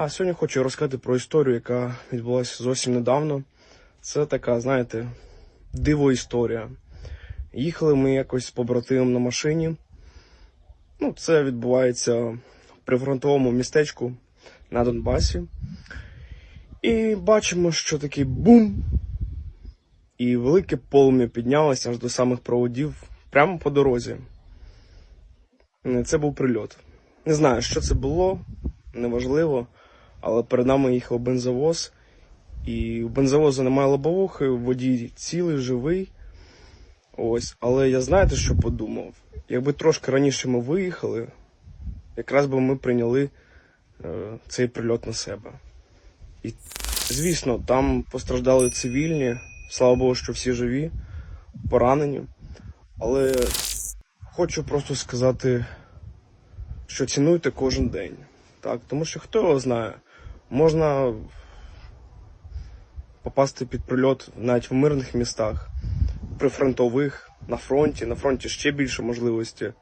А сьогодні хочу розказати про історію, яка відбулася зовсім недавно. Це така, знаєте, диво історія. Їхали ми якось з побратимом на машині. Ну, це відбувається в прифронтовому містечку на Донбасі. І бачимо, що такий бум. І велике полум'я піднялося аж до самих проводів прямо по дорозі. Це був прильот. Не знаю, що це було, неважливо, але перед нами їхав бензовоз, і у бензовозу немає лобовухи, водій цілий, живий. Ось, але я знаєте, що подумав? Якби трошки раніше ми виїхали, якраз би ми прийняли е, цей прильот на себе. І, звісно, там постраждали цивільні, слава Богу, що всі живі, поранені. Але хочу просто сказати, що цінуйте кожен день. Так, тому що хто його знає, можна попасти під прильот навіть в мирних містах, прифронтових, на фронті. На фронті ще більше можливості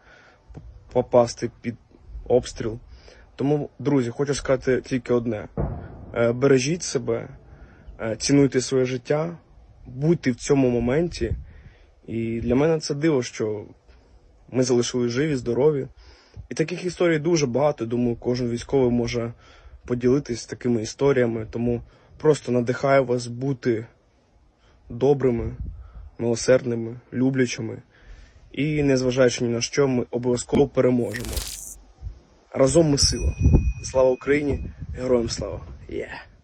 попасти під обстріл. Тому, друзі, хочу сказати тільки одне: Е, бережіть себе, е, цінуйте своє життя, будьте в цьому моменті. І для мене це диво, що ми залишили живі, здорові. І таких історій дуже багато. Думаю, кожен військовий може поділитись такими історіями. Тому просто надихаю вас бути добрими, милосердними, люблячими. І незважаючи ні на що, ми обов'язково переможемо. Разом ми сила. Слава Україні! Героям слава! Yeah.